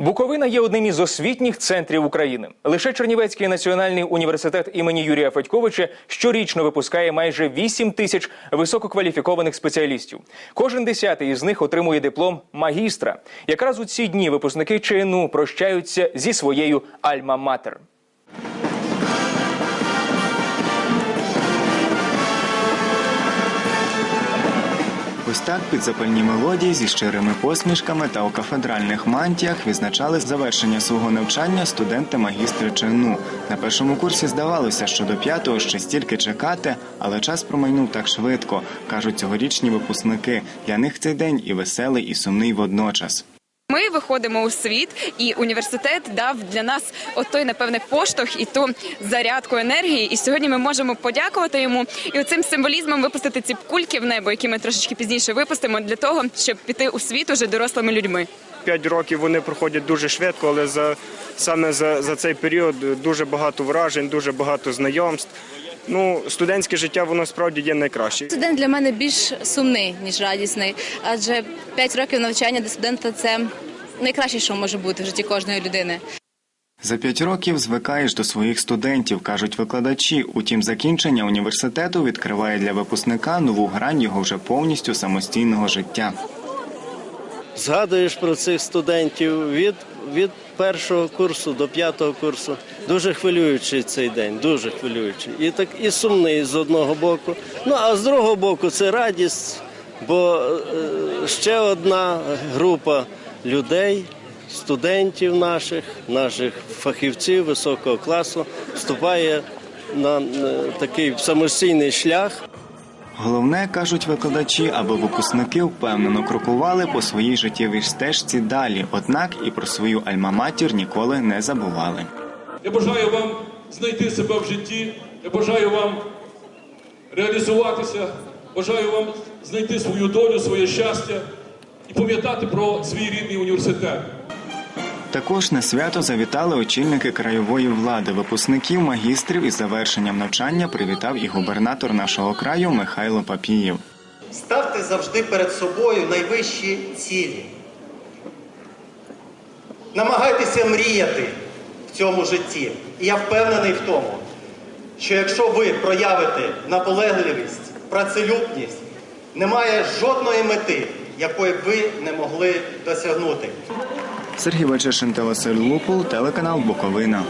Буковина є одним із освітніх центрів України. Лише Чернівецький національний університет імені Юрія Федьковича щорічно випускає майже 8 тисяч висококваліфікованих спеціалістів. Кожен десятий із них отримує диплом магістра. Якраз у ці дні випускники ЧНУ прощаються зі своєю альма-матер. Ось так під запальні мелодії зі щирими посмішками та у кафедральних мантіях відзначали завершення свого навчання студенти магістри ЧНУ. На першому курсі здавалося, що до п'ятого ще стільки чекати, але час промайнув так швидко, кажуть цьогорічні випускники. Для них цей день і веселий, і сумний водночас. Ми виходимо у світ, і університет дав для нас от той, напевне, поштовх і ту зарядку енергії. І сьогодні ми можемо подякувати йому і оцим символізмом випустити ці кульки в небо, які ми трошечки пізніше випустимо, для того, щоб піти у світ уже дорослими людьми. П'ять років вони проходять дуже швидко, але за саме за, за цей період дуже багато вражень, дуже багато знайомств. Ну, студентське життя воно справді є найкраще. Цей день для мене більш сумний ніж радісний, адже 5 років навчання для студента це найкраще, що може бути в житті кожної людини. За п'ять років звикаєш до своїх студентів, кажуть викладачі. Утім, закінчення університету відкриває для випускника нову грань його вже повністю самостійного життя. Згадуєш про цих студентів від, від першого курсу до п'ятого курсу. Дуже хвилюючий цей день, дуже хвилюючий. І так і сумний з одного боку. Ну а з другого боку це радість, бо е, ще одна група людей, студентів наших, наших фахівців високого класу вступає на е, такий самостійний шлях. Головне, кажуть викладачі, аби випускники впевнено крокували по своїй життєвій стежці далі, однак і про свою альма-матір ніколи не забували. Я бажаю вам знайти себе в житті. Я бажаю вам реалізуватися. Бажаю вам знайти свою долю, своє щастя і пам'ятати про свій рідний університет. Також на свято завітали очільники краєвої влади. Випускників магістрів із завершенням навчання привітав і губернатор нашого краю Михайло Папієв. Ставте завжди перед собою найвищі цілі. Намагайтеся мріяти в цьому житті. І я впевнений в тому, що якщо ви проявите наполегливість, працелюбність, немає жодної мети, якої б ви не могли досягнути. Сергій Вачешин та Василь Лупул, телеканал Буковина.